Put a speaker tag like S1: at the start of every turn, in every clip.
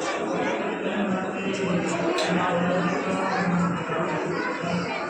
S1: Thank
S2: you.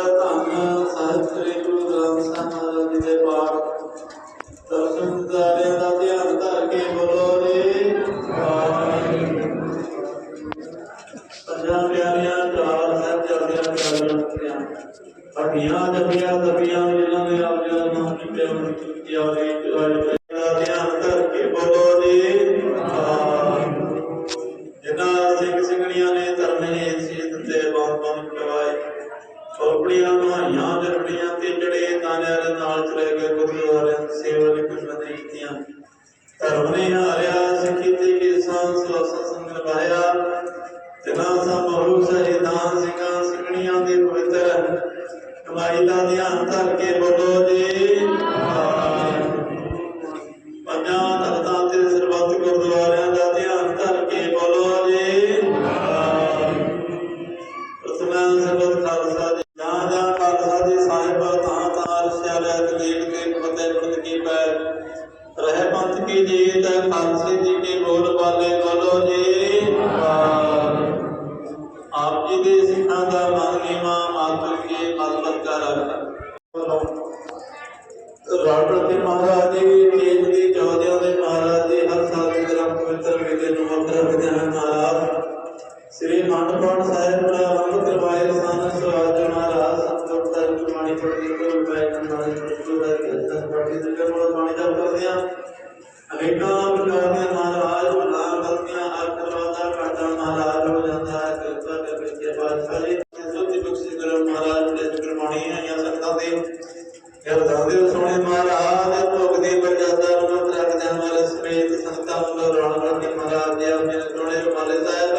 S1: ਪਿਆਰੇ ਪਿਆਰੇ ਨਾਲ ਚਲੇ ਗਏ ਗੁਰਦੁਆਰਿਆਂ ਦੀ ਸੇਵਾ ਲਈ ਕੀਤੀਆਂ ਧਰਮ ਨੇ ਹਾਰਿਆ ਤੇ ਕਿਸਾਨ the the ਮਹਾਰਾਜ ਦੇ ਆਪਣੇ ਸੋਹਣੇ ਰੁਮਾਲੇ ਸਾਹਿਬ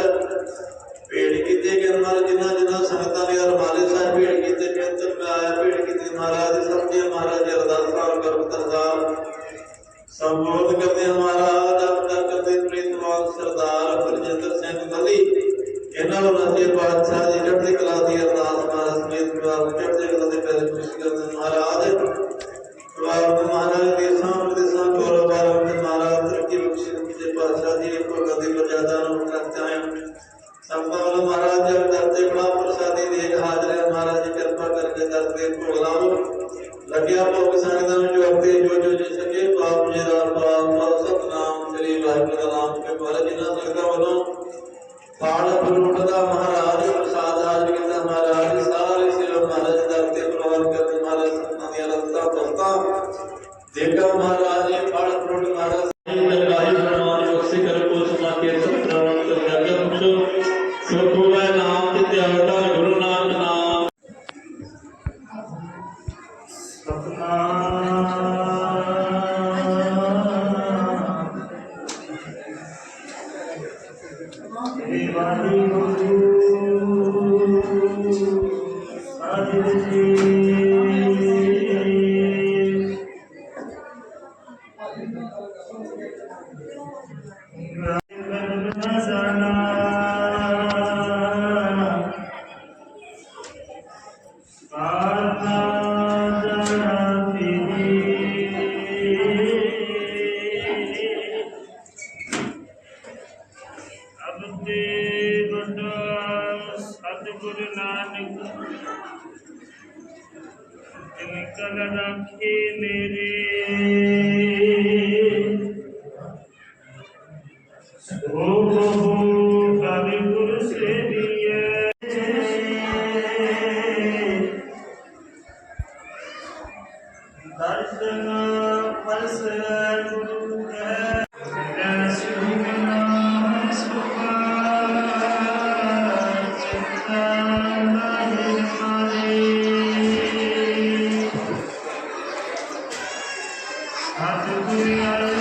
S2: कल रखे मेरे ओ प्रभु कवि गुरु से भी হাত তুলিয়া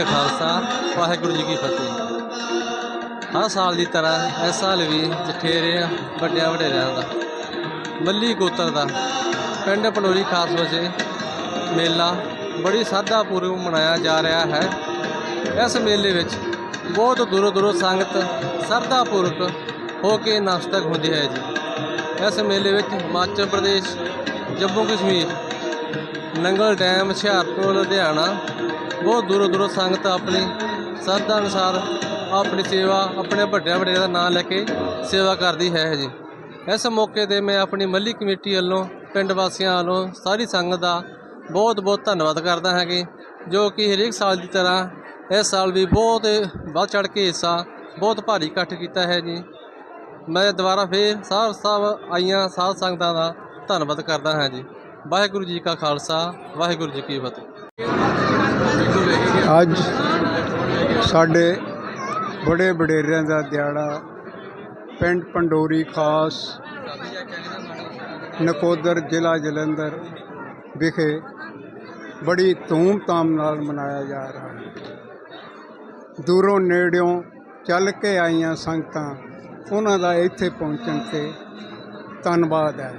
S3: ਕਾ ਖਾਲਸਾ, ਵਾਹਿਗੁਰੂ ਜੀ ਕੀ ਫਤਿਹ। ਹਰ
S4: ਸਾਲ
S3: ਦੀ ਤਰ੍ਹਾਂ ਇਸ
S4: ਸਾਲ
S3: ਵੀ
S4: ਜਠੇਰੇ ਵੱਡਿਆਂ
S3: ਵਡੇਰਿਆਂ ਦਾ।
S4: ਮੱਲੀ
S3: ਗੋਤਰ ਦਾ। ਪਿੰਡ
S4: ਪਨੋਰੀ ਖਾਸ ਵਜੇ ਮੇਲਾ ਬੜੀ ਸ਼ਰਧਾ ਪੂਰਵਕ
S3: ਮਨਾਇਆ ਜਾ ਰਿਹਾ
S4: ਹੈ। ਇਸ ਮੇਲੇ ਵਿੱਚ ਬਹੁਤ ਦੂਰੋਂ ਦੂਰੋਂ ਸੰਗਤ ਸ਼ਰਧਾ ਪੂਰਵਕ ਹੋ ਕੇ ਨਮਸਤਕ ਹੁੰਦੀ ਹੈ ਜੀ। ਇਸ ਮੇਲੇ ਵਿੱਚ ਹਿਮਾਚਲ ਪ੍ਰਦੇਸ਼, ਜੰਮੂ ਕਸ਼ਮੀਰ, ਨੰਗਲ ਡੈਮ, ਹੁਸ਼ਿਆਰਪੁਰ, ਲੁਧਿਆਣਾ ਬਹੁਤ ਦੂਰੋਂ ਦੂਰੋਂ ਸੰਗਤ
S3: ਆਪਣੀ
S4: ਸ਼ਰਧਾ ਅਨੁਸਾਰ ਆਪਣੀ ਸੇਵਾ, ਆਪਣੇ ਵੱਡਿਆਂ ਵੱਡਿਆਂ ਦਾ ਨਾਮ ਲੈ ਕੇ ਸੇਵਾ ਕਰਦੀ ਹੈ ਜੀ। ਇਸ ਮੌਕੇ ਤੇ ਮੈਂ ਆਪਣੀ ਮੱਲੀ ਕਮੇਟੀ ਵੱਲੋਂ, ਪਿੰਡ ਵਾਸੀਆਂ ਵੱਲੋਂ ਸਾਰੀ ਸੰਗਤ
S3: ਦਾ
S4: ਬਹੁਤ ਬਹੁਤ ਧੰਨਵਾਦ ਕਰਦਾ ਹਾਂ
S3: ਕਿ
S4: ਜੋ ਕਿ ਹਰੇਕ
S3: ਸਾਲ ਦੀ ਤਰ੍ਹਾਂ
S4: ਇਸ ਸਾਲ ਵੀ ਬਹੁਤ ਵੱਧ ਚੜ ਕੇ ਹਿੱਸਾ, ਬਹੁਤ ਭਾਰੀ ਇਕੱਠ ਕੀਤਾ ਹੈ ਜੀ। ਮੈਂ ਦੁਬਾਰਾ ਫੇਰ ਸਾਰ ਸਾਹਿਬ ਆਈਆਂ ਸਾਧ ਸੰਗਤਾਂ ਦਾ ਧੰਨਵਾਦ ਕਰਦਾ ਹਾਂ ਜੀ। ਵਾਹਿਗੁਰੂ ਜੀ ਕਾ ਖਾਲਸਾ, ਵਾਹਿਗੁਰੂ ਜੀ ਕੀ
S3: ਫਤਿਹ।
S5: ਅੱਜ ਸਾਡੇ ਬੜੇ ਵਡੇਰਿਆਂ ਦਾ ਦਿਹਾੜਾ, ਪਿੰਡ ਪੰਡੋਰੀ ਖਾਸ, ਨਕੋਦਰ ਜ਼ਿਲ੍ਹਾ ਜਲੰਧਰ ਵਿਖੇ ਬੜੀ ਧੂਮ-ਧਾਮ ਨਾਲ ਮਨਾਇਆ ਜਾ ਰਿਹਾ ਹੈ। ਦੂਰੋਂ ਨੇੜਿਓਂ ਚੱਲ ਕੇ ਆਈਆਂ ਸੰਗਤਾਂ, ਉਹਨਾਂ ਦਾ ਇੱਥੇ ਪਹੁੰਚਣ ਤੇ ਧੰਨਵਾਦ ਹੈ।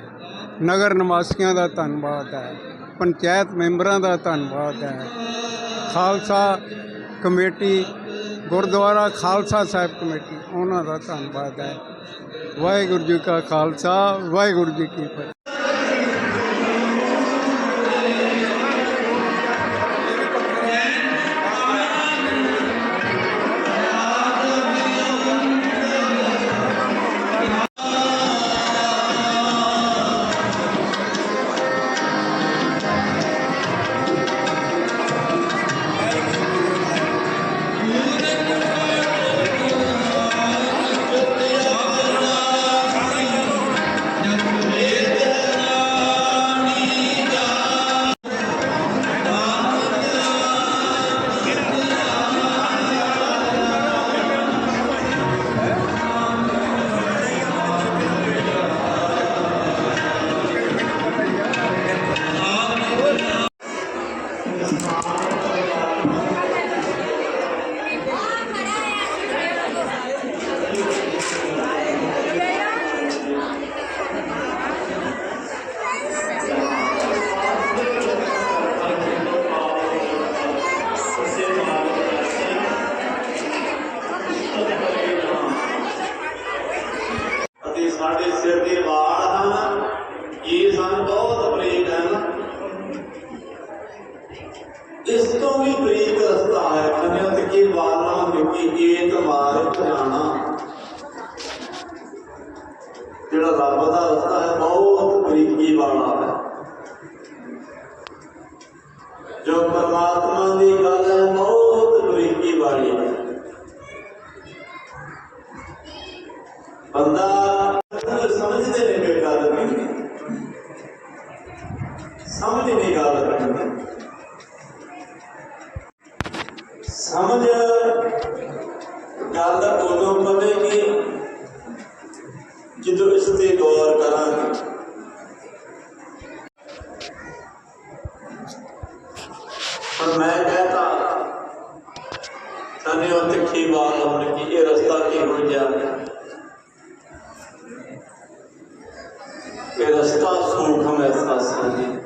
S5: ਨਗਰ ਨਿਵਾਸੀਆਂ ਦਾ ਧੰਨਵਾਦ ਹੈ। ਪੰਚਾਇਤ ਮੈਂਬਰਾਂ ਦਾ ਧੰਨਵਾਦ ਹੈ। ਖਾਲਸਾ ਕਮੇਟੀ, ਗੁਰਦੁਆਰਾ ਖਾਲਸਾ ਸਾਹਿਬ ਕਮੇਟੀ, ਉਹਨਾਂ ਦਾ ਧੰਨਵਾਦ ਹੈ। ਵਾਹਿਗੁਰੂ ਜੀ ਕਾ ਖਾਲਸਾ, ਵਾਹਿਗੁਰੂ ਜੀ ਕੀ ਫਤਿਹ।
S1: ਮਿੱਟੀ ਏਤ ਮਾਰ ਜਾਣਾ ਜਿਹੜਾ ਰੱਬ ਦਾ ਰਸਤਾ ਹੈ, ਬਹੁਤ ਬਰੀਕੀ ਵਾਲਾ ਹੈ। ਜੋ ਪਰਮਾਤਮਾ ਦੀ ਗੱਲ ਹੈ, ਬਹੁਤ ਬਰੀਕੀ ਵਾਲੀ ਹੈ। ਬੰਦਾ ਸਮਝਦੇ ਨੇ ਕੋਈ ਗੱਲ ਨਹੀਂ ਸਮਝ ਨਹੀਂ ਗੱਲ ਕਰਨੀ। ਸਮਝ ਗੱਲ ਉਦੋਂ ਪਵੇਗੀ ਜਦੋਂ ਇਸ ਤੇ ਗੌਰ ਕਰਾਂਗੇ ਪਰ ਮੈਂ ਕਹਤਾ ਸਾਨੇ ਉਹ ਤਿੱਖੀ ਬਾਤ ਹੋਣ ਕਿ ਇਹ ਰਸਤਾ ਕੀ ਹੋ ਗਿਆ ਇਹ ਰਸਤਾ ਸੂਖਮ ਐਸਾ ਸੀ